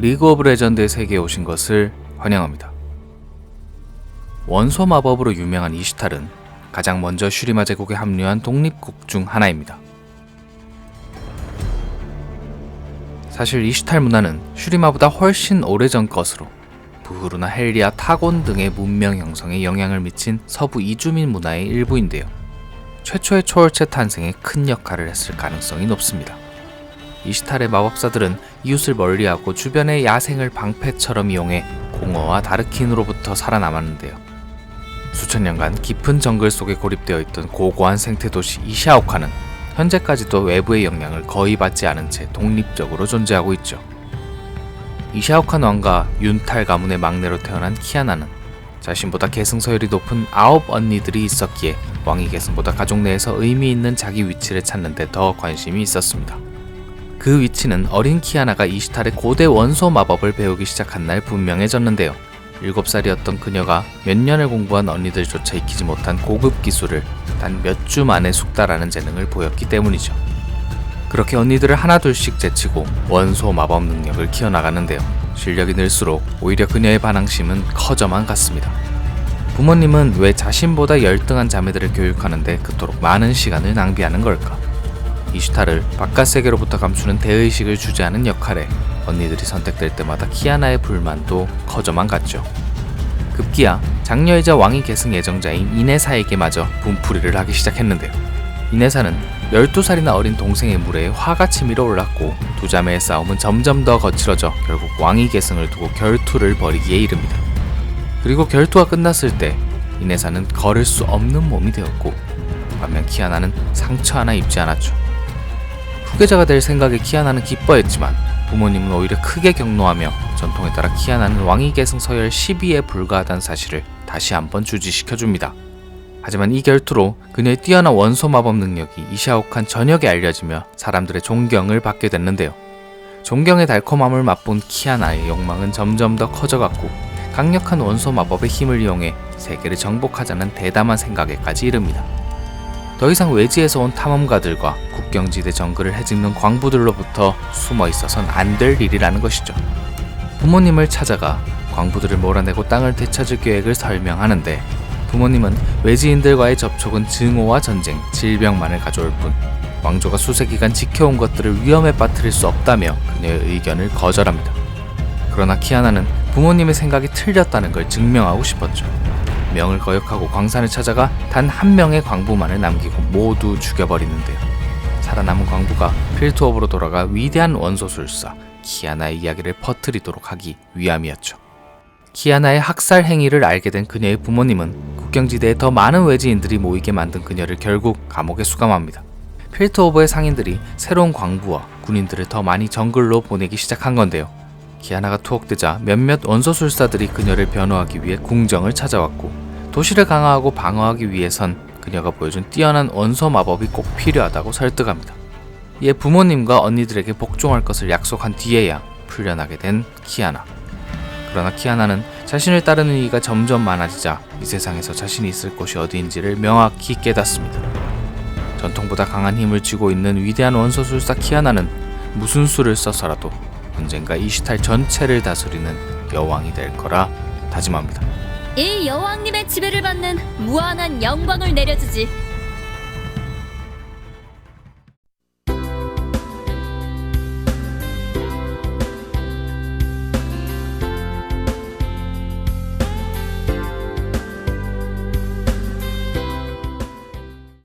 리그 오브 레전드의 세계에 오신 것을 환영합니다. 원소 마법으로 유명한 이시탈은 가장 먼저 슈리마 제국에 합류한 독립국 중 하나입니다. 사실 이시탈 문화는 슈리마보다 훨씬 오래전 것으로 부흐루나 헬리아, 타곤 등의 문명 형성에 영향을 미친 서부 이주민 문화의 일부인데요. 최초의 초월체 탄생에 큰 역할을 했을 가능성이 높습니다. 이시탈의 마법사들은 이웃을 멀리하고 주변의 야생을 방패처럼 이용해 공허와 다르킨으로부터 살아남았는데요. 수천 년간 깊은 정글 속에 고립되어 있던 고고한 생태 도시 이샤오카는 현재까지도 외부의 영향을 거의 받지 않은 채 독립적으로 존재하고 있죠. 이샤오칸 왕과 윤탈 가문의 막내로 태어난 키아나는 자신보다 계승 서열이 높은 아홉 언니들이 있었기에 왕위 계승보다 가족 내에서 의미 있는 자기 위치를 찾는 데 더 관심이 있었습니다. 그 위치는 어린 키아나가 이시탈의 고대 원소 마법을 배우기 시작한 날 분명해졌는데요. 7살이었던 그녀가 몇 년을 공부한 언니들조차 익히지 못한 고급 기술을 단 몇 주 만에 숙달하는 재능을 보였기 때문이죠. 그렇게 언니들을 하나둘씩 제치고 원소 마법 능력을 키워나가는데요. 실력이 늘수록 오히려 그녀의 반항심은 커져만 갔습니다. 부모님은 왜 자신보다 열등한 자매들을 교육하는데 그토록 많은 시간을 낭비하는 걸까? 이슈타를 바깥 세계로부터 감추는 대의식을 주재하는 역할에 언니들이 선택될 때마다 키아나의 불만도 커져만 갔죠. 급기야 장녀이자 왕위 계승 예정자인 이네사에게마저 분풀이를 하기 시작했는데요. 이네사는 12살이나 어린 동생의 무례에 화가 치밀어 올랐고 두 자매의 싸움은 점점 더 거칠어져 결국 왕위 계승을 두고 결투를 벌이기에 이릅니다. 그리고 결투가 끝났을 때 이네사는 걸을 수 없는 몸이 되었고 반면 키아나는 상처 하나 입지 않았죠. 후계자가 될 생각에 키아나는 기뻐했지만 부모님은 오히려 크게 경노하며 전통에 따라 키아나는 왕위 계승 서열 10위에 불과하다는 사실을 다시 한번 주지시켜줍니다. 하지만 이 결투로 그녀의 뛰어난 원소 마법 능력이 이샤오칸 전역에 알려지며 사람들의 존경을 받게 됐는데요. 존경의 달콤함을 맛본 키아나의 욕망은 점점 더 커져갔고 강력한 원소 마법의 힘을 이용해 세계를 정복하자는 대담한 생각에까지 이릅니다. 더 이상 외지에서 온 탐험가들과 국경지대 정글을 헤집는 광부들로부터 숨어 있어선 안 될 일이라는 것이죠. 부모님을 찾아가 광부들을 몰아내고 땅을 되찾을 계획을 설명하는데 부모님은 외지인들과의 접촉은 증오와 전쟁, 질병만을 가져올 뿐 왕조가 수세 기간 지켜온 것들을 위험에 빠뜨릴 수 없다며 그녀의 의견을 거절합니다. 그러나 키아나는 부모님의 생각이 틀렸다는 걸 증명하고 싶었죠. 명을 거역하고 광산을 찾아가 단 한 명의 광부만을 남기고 모두 죽여버리는데요. 살아남은 광부가 필트업으로 돌아가 위대한 원소술사 키아나의 이야기를 퍼뜨리도록 하기 위함이었죠. 키아나의 학살 행위를 알게 된 그녀의 부모님은 국경지대에 더 많은 외지인들이 모이게 만든 그녀를 결국 감옥에 수감합니다. 필트 오버의 상인들이 새로운 광부와 군인들을 더 많이 정글로 보내기 시작한 건데요. 키아나가 투옥되자 몇몇 원소술사들이 그녀를 변호하기 위해 궁정을 찾아왔고 도시를 강화하고 방어하기 위해선 그녀가 보여준 뛰어난 원소 마법이 꼭 필요하다고 설득합니다. 이에 부모님과 언니들에게 복종할 것을 약속한 뒤에야 풀려나게 된 키아나. 그러나 키아나는 자신을 따르는 이가 점점 많아지자 이 세상에서 자신이 있을 곳이 어디인지를 명확히 깨닫습니다. 전통보다 강한 힘을 쥐고 있는 위대한 원소술사 키아나는 무슨 수를 써서라도 언젠가 이시탈 전체를 다스리는 여왕이 될 거라 다짐합니다. 이 여왕님의 지배를 받는 무한한 영광을 내려주지.